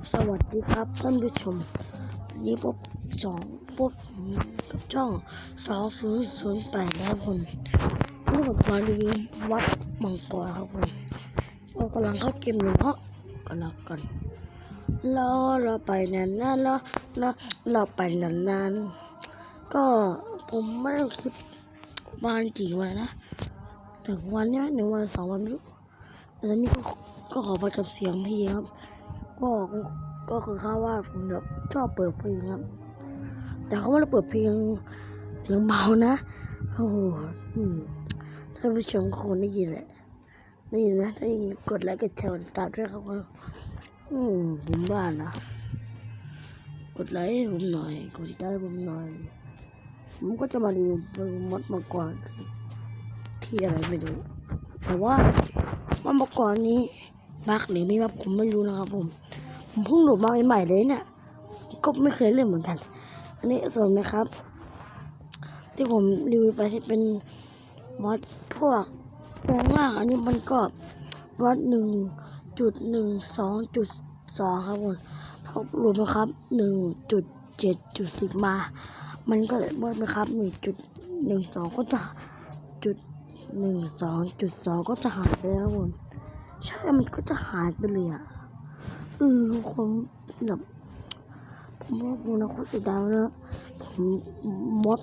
บสวัสดีครับท่านผู้ชมวันนี้พบสองพบกับช่องสองศูนย์ศูนย์แปดนะครับผมนี่ผมมารีวิววัดมังกรครับผมเรากำลังเข้าเกมอยู่เพราะกันละกันรอเราไปนานนานๆรอรอเราไปนานนานๆก็ผมไม่ได้คลิปประมากี่วันนะถึงวันนี้ไหนึ่งวันสองวันไม่รู้แต่ตอนนี้ก็ก็ขอไปกับเสียงทีครับ ก็ก็คือข้าว่าผมแบบชอบเปิดเพลงครับ แต่เขาไม่ได้เปิดเพลงเสียงเบานะโอ้โหท่านผู้ชมคงได้ยินแหละได้ยินไหมได้ยินกดไลค์กดแชร์ติดตามด้วยครับอืมผมบ้านนะกดไลค์ให้ผมหน่อยกดติดตามผมหน่อยผมก็จะมารีวิวเพลงมดมาก่อนที่อะไรไม่รู้แต่ว่าว่าเมื่อก่อนนี้บักหรือไม่บักผมไม่รู้นะครับผม ผมเพิ่งโหลดมาใหม่ๆเลยเนี่ยก็ไม่เคยเล่นเหมือนกัน อันนี้ส่วนไหมครับ ที่ผมรีวิวไปที่เป็นวัดพวกแปลงล่างอันนี้มันก็วัดหนึ่งจุดหนึ่งสองจุดสองครับผมท็อปรวมนะครับหนึ่งจุดเจ็ดจุดสิบมา มันก็เลยเมื่อนะครับหนึ่งจุดหนึ่งสองก็จะจุดหนึ่งสองจุดสองก็จะหายไปแล้วครับผมใช่ มันก็จะหายไปเลยอะ เออผมแบบผมว่าผมนะโคตรสีดายนะผมมด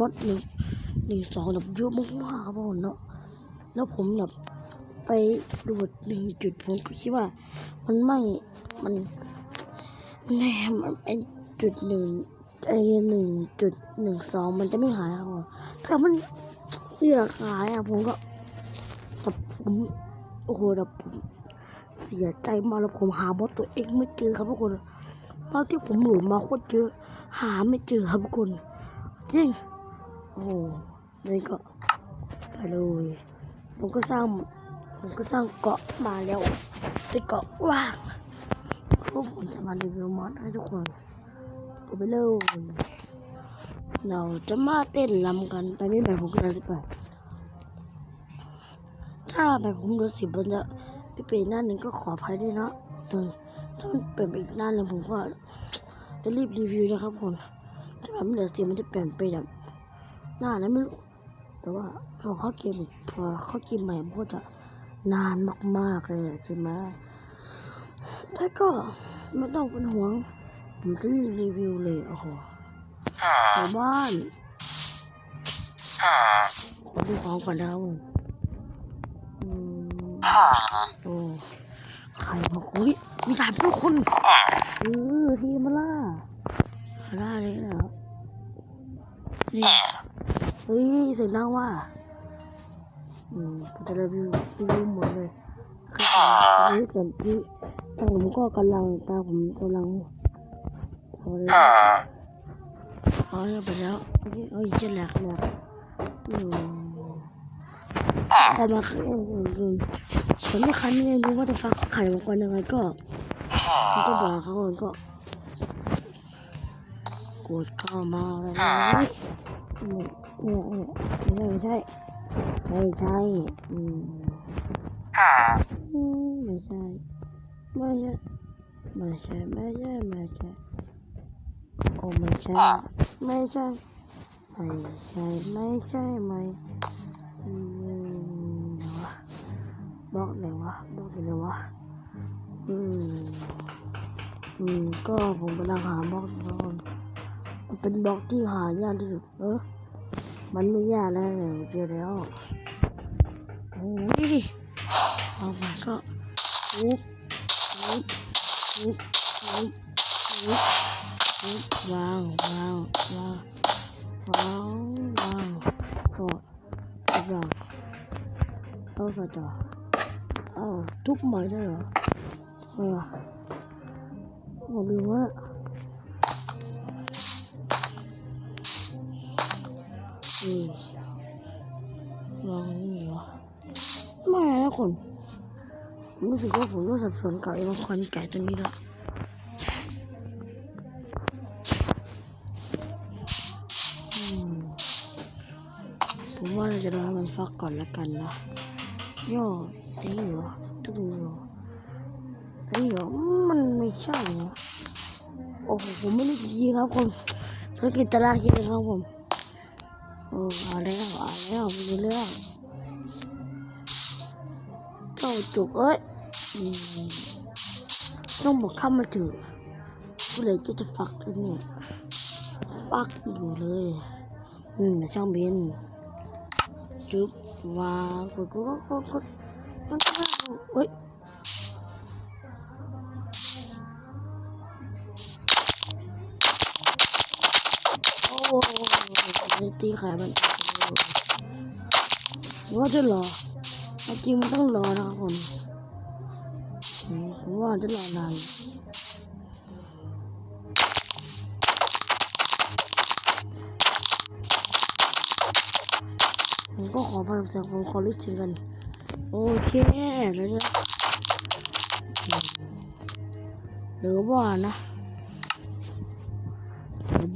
มดหนึ่งหนึ่งสองแบบเยอะมากๆครับผมเนาะแล้วผมแบบไปดูดหนึ่งจุดผมก็คิดว่า มันไม่มันมันแน่มันไอจุดหนึ่งไอหนึ่งจุดหนึ่งสองมันจะไม่หายครับผมถ้ามันเสียหายอะผมก็แบบผมโอ้โหแบบผม เสียใจมากแล้วผมหามดตัวเองไม่เจอครับทุกคนตอที่ผมหลุดมาโคตรเยอะหาไม่เจอครับทุกคนจริงโอ้นี่ก็ไปเลยผมก็สร้างผมก็สร้างเกาะมาแล้วเป็นเกาะว่างพวกผมจะมารีวิวมอดให้ทุกคนก็ไปเลยเราจะมาเต้นรำกันตอนนี้แบบผมกำลังจะไปถ้าแบบผมดูสิบมันจะ ไปเปลี่ยนหน้าหนึ่งก็ขออภัยด้วยนะแต่ถ้ามันเปลี่ยนไปอีกหน้าหนึ่งผมก็จะรีบรีวิวนะครับผมถ้าแบบมันเหลือเสียงมันจะเปลี่ยนไปแบบหน้านั้นไม่รู้แต่ว่าพอเข้าเกมอีกพอเข้าเกมใหม่มันก็จะนานมากๆเลยอะใช่ไหมแต่ก็ไม่ต้องเป็นห่วง ผมจะรีวิวเลยโอ้โหชาวบ้านขอดูของก่อนนะครับผมอืม โอ้ใครบอกอุ้ยมีสายเป็นคนเออทีมาล่ามาล่าเลยนะครับนี่เฮ้ยเสียงดังว่าอืมจะรีวิวรีวิวหมดเลยครับอันนี้ส่วนที่ตาผมก็กำลังตาผมกำลังเอาเลยเอาเรียไปแล้วเอาอีกจะแหลกแหลกอืม พอมาคันเองฉันไม่คันไม่รู้ว่าจะฟักไข่มังกรยังไงก็ก็บอกเขาก่อนก็กดเข้ามาแล้วนะเนี่ยเนี่ยไม่ใช่ไม่ใช่อืมอืมไม่ใช่ไม่ใช่ไม่ใช่ไม่ใช่ไม่ใช่โอ้ไม่ใช่ไม่ใช่ไม่ใช่ไม่ใช่ไม่ บล็อกไหนวะบล็อกไหนวะอืมอืมก็ผมกำลังหาบล็อกบล็อกมันเป็นบล็อกที่หายากที่สุดเออมันไม่ยากแล้วเจอแล้วโอ้ยดิเอาไปก็ปุ๊บปุ๊บปุ๊บปุ๊บปุ๊บวางวางวางวางวางก็วางเอาก็ต่อเทุบใหม่ได้เหรอเออบอกดูว่าอืมวางนี่เหรอไม่นะคนผมรู้สึกว่าผมต้สับสนกับไอ้บางคนแก่ตัวนี้แล้วผมว่าเราจะรอให้มันฟักก่อนแล้วกันนะ ย่อนี่เหรอตู้เหรอนี่เหรอมันไม่ใช่โอ้โหผมไม่รู้จริงครับผมธุรกิจตลาดคิดเลยครับผมโอ้เอาแล้วเอาแล้วมีเรื่องเจ้าจุกเอ้ยต้องบอกข้ามาถือผู้ใดจะจะฟักกันเนี่ยฟักอยู่เลย อืมช่างเบนจุ๊บ ว้างกดกดกดกดมันก็เฮ้ยโอ้ยตีไข่มันว่าจะรอจริงมันต้องรอนะครับผมผมว่าจะรอนาน ผมก็ขอฟังเสียงผมขอลิสต์กัน โอเคแล้วนะหรือว่านะ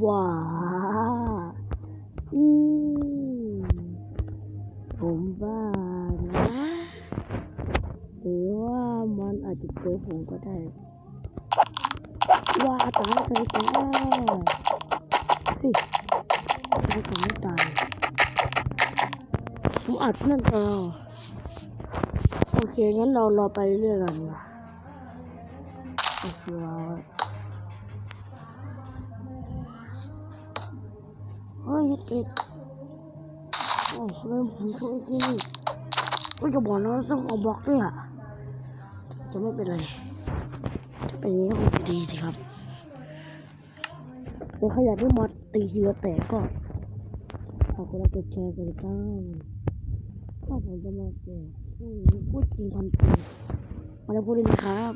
ว้าอืมผมว่านะหรือว่ามันอาจจะเจอผมก็ได้ว่าตายตายตายเฮ้ยตายก่อนไม่ตาย ผมอัดนั่อนเองโอเค งั้นเรารอไปเรื่อยๆกันนะโอเคเราเฮ้ยเป็ดโอ้ทำไมผมช่วยที่นี่ก็จะบอกนะต้องเอาบล็อกด้วยอะจะไม่เป็นไรถ้าเป็นอย่างนี้ก็คงจะดีสิครับแต่ใครอยากได้มอดตีทีละแตกก็ฝากกดไลค์กดแชร์กดติดตาม ถ้าผมจะมาแจกผู้พูดจริงทำจริงมาแล้วพูดเลยนะครับ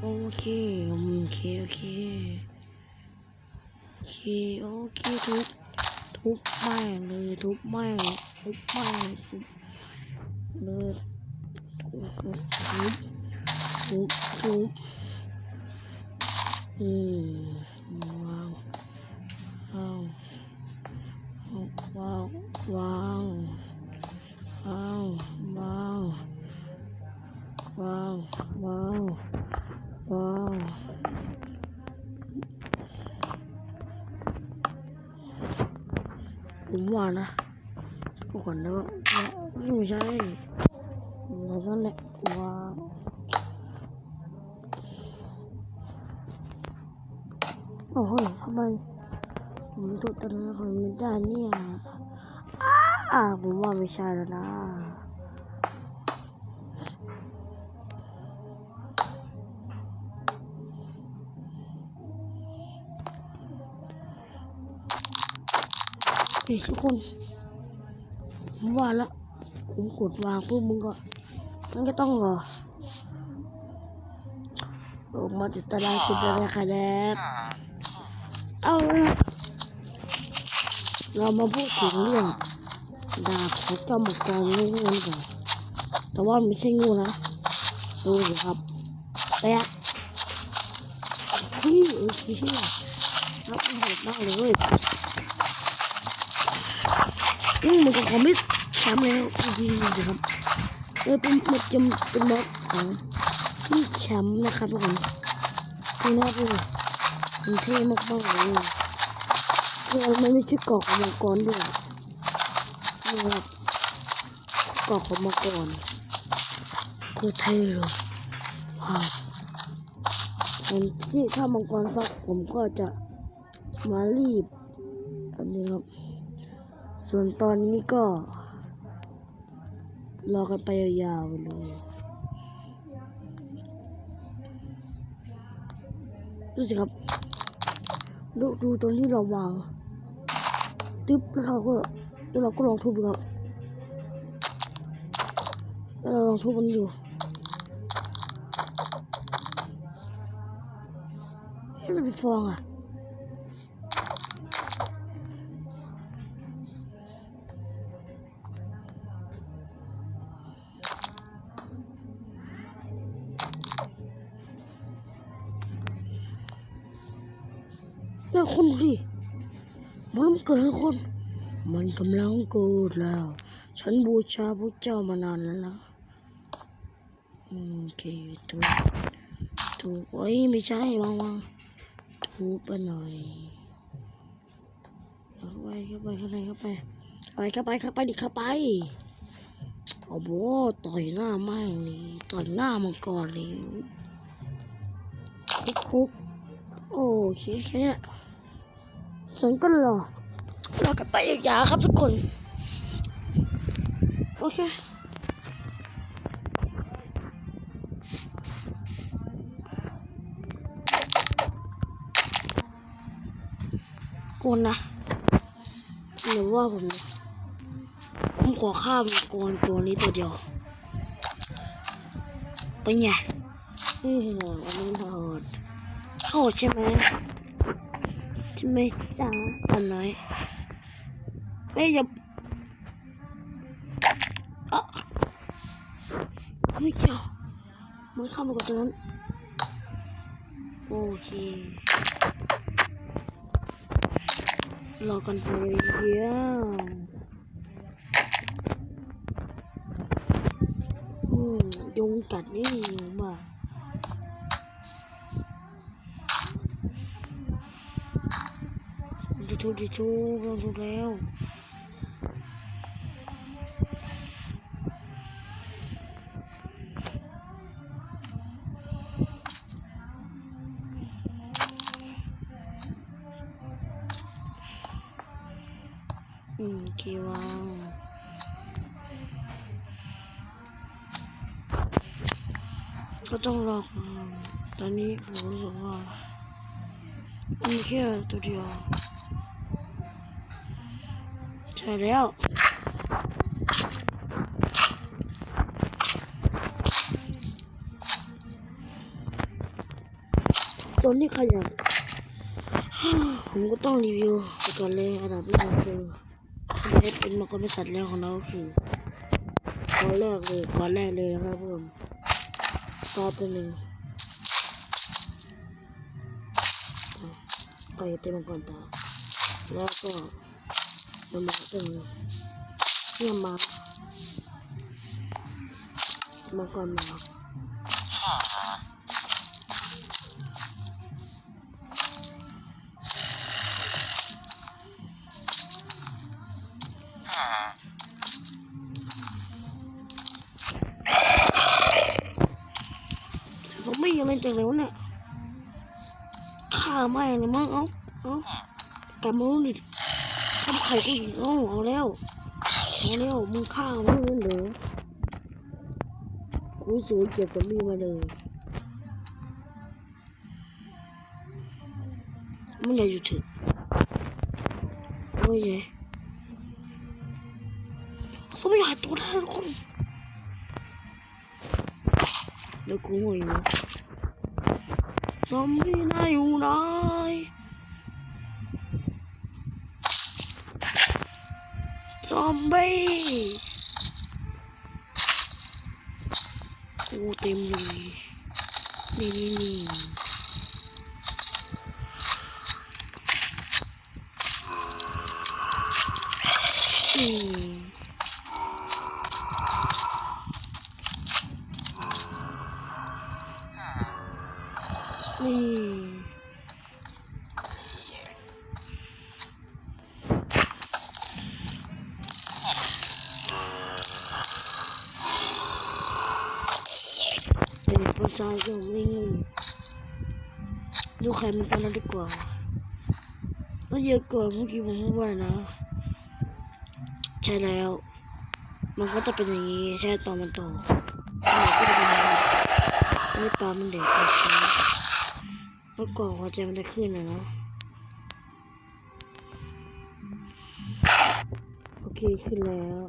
โอเค โอเค โอเค โอเค โอเค ทุบ ทุบแม่เลย ทุบแม่ทุบแม่ทุบเลยทุบทุบทุบทุบอืมว้าวว้าวว้าวว้าว wow wow. Wow wow. Wow. Đúng rồi nè. Không còn đâu cái gì vậy nó rất lẹ. Wow. Ôi không anh tụt tần hồi mình ta nhỉ? อ่าผมว่าไม่ใช่แล้วนะเฮ้ยทุกคนผมว่าแล้วผมกดวางปุ๊บมึงก็ มันก็ต้องรอโอ้มาติดตารางคิดอะไรคะแนนเอา เรามาพูดถึงเรื่อง ดาบของเจ้ามังกรงูกันก่อนแต่ว่ามันไม่ใช่งูนะดูสิครับแปะเฮ้ยเออเชื่อครับโหดมากเลยอืมมันก็คอมมิสแชมป์แล้วจริงๆเลยครับเออเป็นมันจะเป็นบอสของที่แชมป์นะครับทุกคนนี่นะทุกคนมันเท่มากๆเลยคือมันไม่ใช่เกาะของมังกรด้วย นี่ครับกาะของมังกรคือเท่เลยว้าวผมที่ถ้ามังกรฟักผมก็จะมารีบ อันนี้ครับ ส่วนตอนนี้ก็ รอกันไปยาวๆเลยดูสิครับ ดูดูตรงที่เราวางตึ๊บแล้วเราก็ แล้วเราก็ลองทุบดูครับแล้วเราลองทุบมันอยู่ให้มันเป็นฟองอะำลังเกิดแล้ว ฉันบูชาพระเจ้ามานานแล้วนะโอเคทุบทุถูกเอ้ยไม่ใช่วางวางถูกไปหน่อยเข้าไปเข้าไปเข้าไปเข้าไปไปเข้าไปเข้าไปดิเข้าไปเอาโบต่อยหน้าแม่งนี่ต่อยหน้ามันก่อนเลยคุกคุกโอเคแค่นี้แหละสนก็รอ เรอกลับไปอีกยาครับทุกคน โอเคกวนนะหรือว่าผมผมขอข้ามงกรตัวนี้ตัวเดียวเป็นไงนี่เหอันนี้โหดโหดใช่ไหมใช่ไหมจ้าสันน้อย ไม่อย่าอะไม่เกี่ยวมันเข้ามากับตัวนั้น โอเค รอกันไปเดียวอืมยุงกัดนี่มาดิทูดิทูลองดูแล้ว ตอนตอนนี้ผมรู้สึกว่ามีแค่ตัวเดียว ใช่แล้วตอนนี้ขยันผมก็ต้องรีวิวไปก่อนเลยอันดับแรกคือไม่ได้เป็นมังกรเป็นสัตว์แล้วของเราคือตอนแรกเลยก่อนแรกเลยนะครับผม ตาตัวหนึ่งไป ฆ่าไม่เลยมั้งเอ้าเอ้ากลับมาดูดิทำไข่กูอีกเอ้าเอาแล้วเอาแล้วมึงฆ่าไม่เลยเหรอกูสวยเก็บซอมบี้มาเลยมันอย่าหยุดเถอะโอ้ยไงซอมบี้หาตัวได้ทุกคนแล้วกูงงอยู่ ซอมบี้นายอยู่ไใครมันเป็นดีกว่าแล้วเยอะเกินเมื่อกี้ผมพูดว่านะ ใช่แล้ว มันก็จะเป็นอย่างนี้ใช่ตอนมันโตมันก็จะเป็นอย่างนี้อันนี้ปลามันเด็กไปสิแล้วก่อนหัวใจมันจะขึ้นนะเนาะโอเคขึ้นแล้ว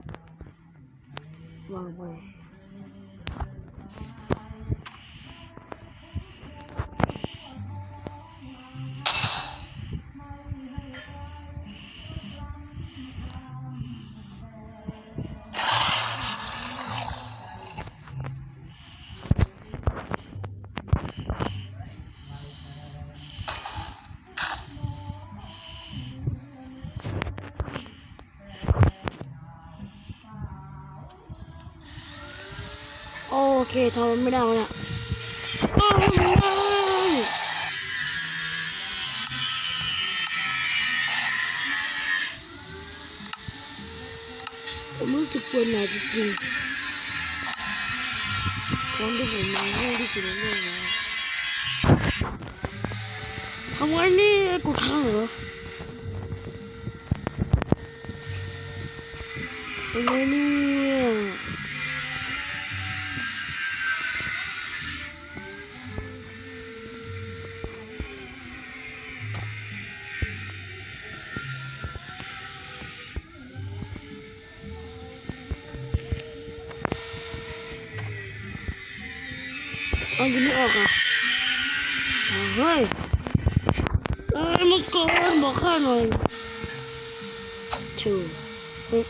วางไป ทำไม่ได้วเนี่ยผมรู้สึกปวดหน่อยจริงๆตอนที่ผมมาห้องที่สุดในโลกแล้วทำไงนี่กูทางเหรอทำไงเนี่ เอาอยู่นี่ออกอะเอาเฮ้ยเอ้ยมังกรบอกข้าหน่อยชูเฮ้ย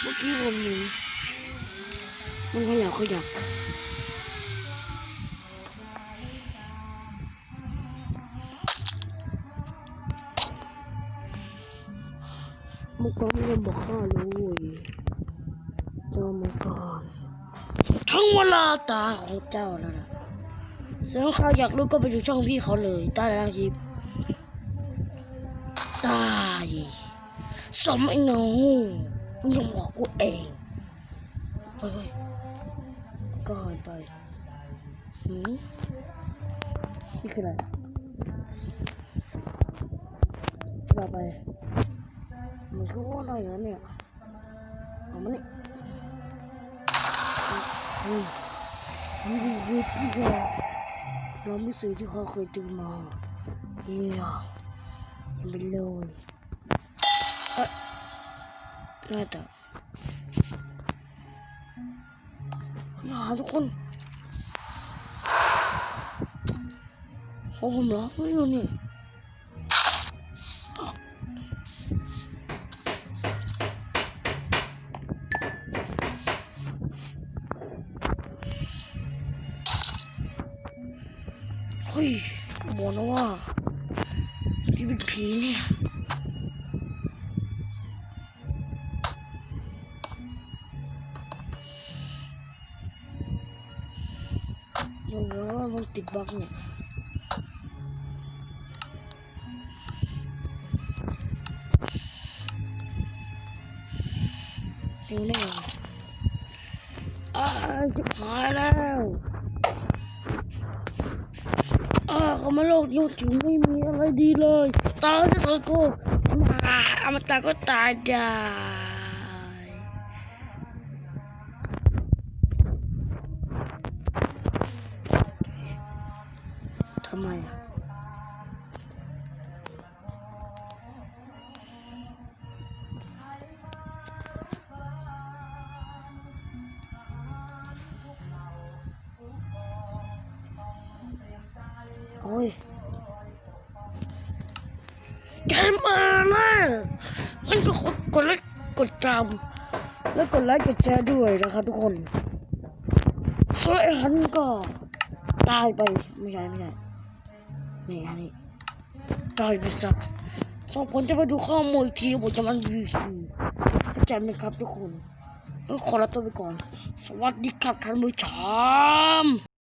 เมื่อกี้ผมเห็นมันขยับขยับมังกรไม่ยอมบอกข้าเลย ตาของเจ้านั่นนะส่งนใครอยากรู้ก็ไปดูช่องพี่เขาเลยใต้ล่างคลิปตายสมไอ้น้องยังบอกกูเองไปก็หายไปหืมนี่คืออะไรเราไปมันคืออะไรเงี้ยเนี่ยเอามานี่ Ooh. 200が나무 쓰지 가고 있더구만 일라 밀려온 아 나다 야 너건 어금 라고 이러네 ว่ามันติดบั๊กเนี่ยดูแน่อ้าวจะหายแล้วอ่าเขามาโลกยุคถึงไม่มีอะไรดีเลย ตายจะเถอะกูมาอามตะก็ตายได้ โอ้ยแกมาแล้วมันก็กดกดไลค์กดจำแล้วกดไลค์กดแชร์ด้วยนะครับทุกคนส่วนไอ้หันก็ตายไปไม่ใช่ไม่ใช่นี่อันนี้ตายไปซะสองคนจะไปดูข้อมูลอีกทีผมจะมันรีวิวเข้าใจไหมครับทุกคนขอลาตัวไปก่อน สวัสดีครับท่านผู้ชม